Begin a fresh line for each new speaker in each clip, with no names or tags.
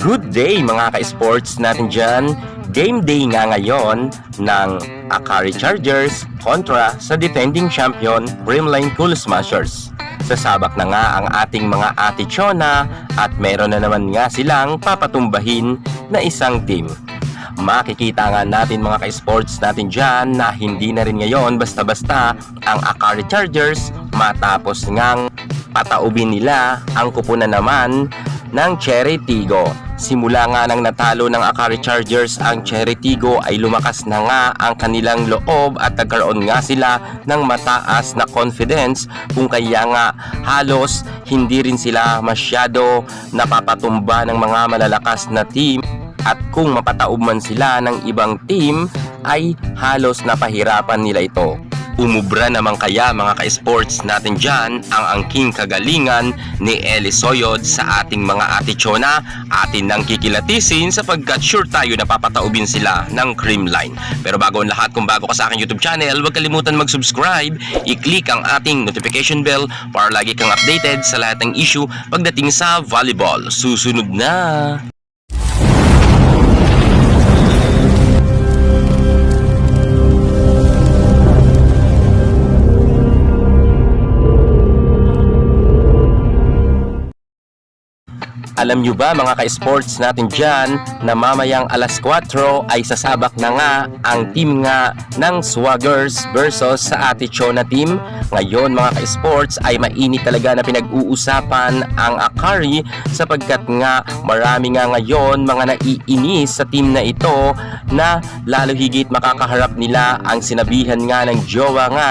Good day mga ka-sports natin dyan. Game day nga ngayon ng Akari Chargers kontra sa defending champion Rimline Cool Smashers. Sasabak na nga ang ating mga ate Chona at meron na naman nga silang papatumbahin na isang team. Makikita nga natin mga ka-sports natin dyan na hindi na rin ngayon basta-basta ang Akari Chargers matapos ngang pataubin nila ang kupunan naman ng Cherry Tigo. Simula nga nang natalo ng Akari Chargers ang Cherry Tigo ay lumakas na nga ang kanilang loob at nagkaroon nga sila ng mataas na confidence kung kaya nga halos hindi rin sila masyado napapatumba ng mga malalakas na team at kung mapataob man sila ng ibang team ay halos napahirapan nila ito. Umubra naman kaya mga ka-sports natin dyan ang angking kagalingan ni Eli Soyod sa ating mga atichona atin nang kikilatisin sapagkat sure tayo na papataubin sila ng Creamline. Pero bago ang lahat, kung bago ka sa aking YouTube channel, huwag kalimutan mag-subscribe, i-click ang ating notification bell para lagi kang updated sa lahat ng issue pagdating sa volleyball. Susunod na! Alam nyo ba mga ka-sports natin dyan na mamayang alas 4 ay sasabak na nga ang team nga ng Swaggers versus sa Ate Chona team. Ngayon mga ka-sports ay mainit talaga na pinag-uusapan ang Akari sapagkat nga marami nga ngayon mga naiinis sa team na ito na lalo higit makakaharap nila ang sinabihan nga ng jowa nga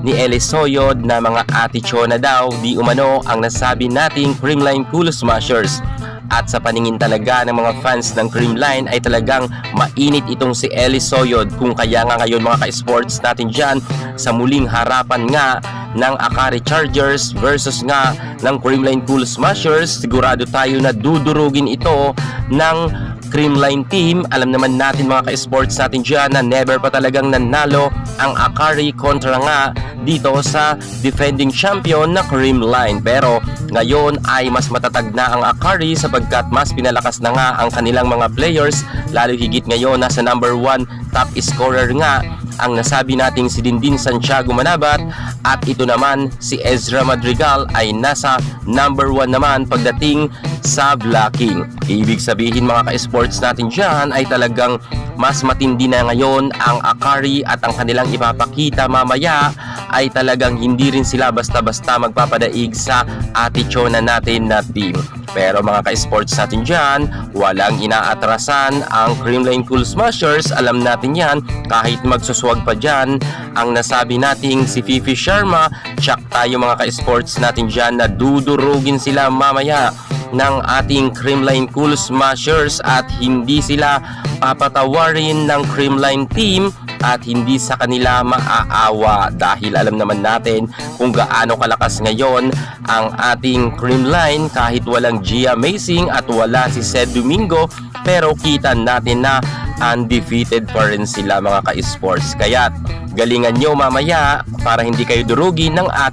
ni Elisoyod na mga aticho na daw di umano ang nasabi nating Creamline Cool Smashers. At sa paningin talaga ng mga fans ng Creamline ay talagang mainit itong si Eli Soyod kung kaya nga ngayon mga ka-sports natin dyan sa muling harapan nga ng Akari Chargers versus nga ng Creamline Cool Smashers sigurado tayo na dudurugin ito ng Creamline team. Alam naman natin mga ka-sports natin dyan na never pa talagang nanalo ang Akari kontra nga dito sa defending champion na Creamline. Pero ngayon ay mas matatag na ang Akari sapagkat mas pinalakas na nga ang kanilang mga players lalo higit ngayon nasa number 1 top scorer nga ang nasabi nating si Dindin Santiago Manabat at ito naman si Ezra Madrigal ay nasa number 1 naman pagdating sa blocking. Ibig sabihin mga ka-sports natin dyan ay talagang mas matindi na ngayon ang Akari at ang kanilang ipapakita mamaya ay talagang hindi rin sila basta-basta magpapadaig sa atichona natin na team. Pero mga ka-sports natin dyan, walang inaatrasan ang Creamline Cool Smashers. Alam natin yan, kahit magsuswag pa dyan, ang nasabi nating si Fifi Sharma, tsak tayo mga ka-sports natin dyan na dudurugin sila mamaya ng ating Creamline Cool Smashers at hindi sila papatawarin ng Creamline team at hindi sa kanila maaawa. Dahil alam naman natin kung gaano kalakas ngayon ang ating Creamline kahit walang Gia Amazing at wala si Sed Domingo pero kita natin na undefeated pa rin sila mga ka-sports kaya galingan nyo mamaya para hindi kayo durugi ng at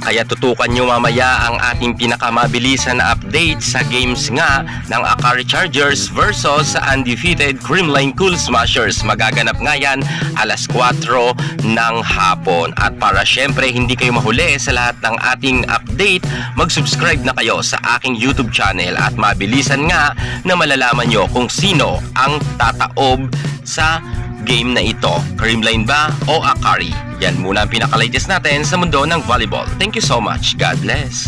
kaya tutukan nyo mamaya ang ating pinakamabilisan na update sa games nga ng Akari Chargers versus undefeated Creamline Cool Smashers. Magaganap nga yan alas 4 ng hapon. At para syempre hindi kayo mahuli sa lahat ng ating update, mag-subscribe na kayo sa aking YouTube channel at mabilisan nga na malalaman nyo kung sino ang tataob sa game na ito. Creamline ba o Akari? Yan muna ang pinaka-latest natin sa mundo ng volleyball. Thank you so much. God bless.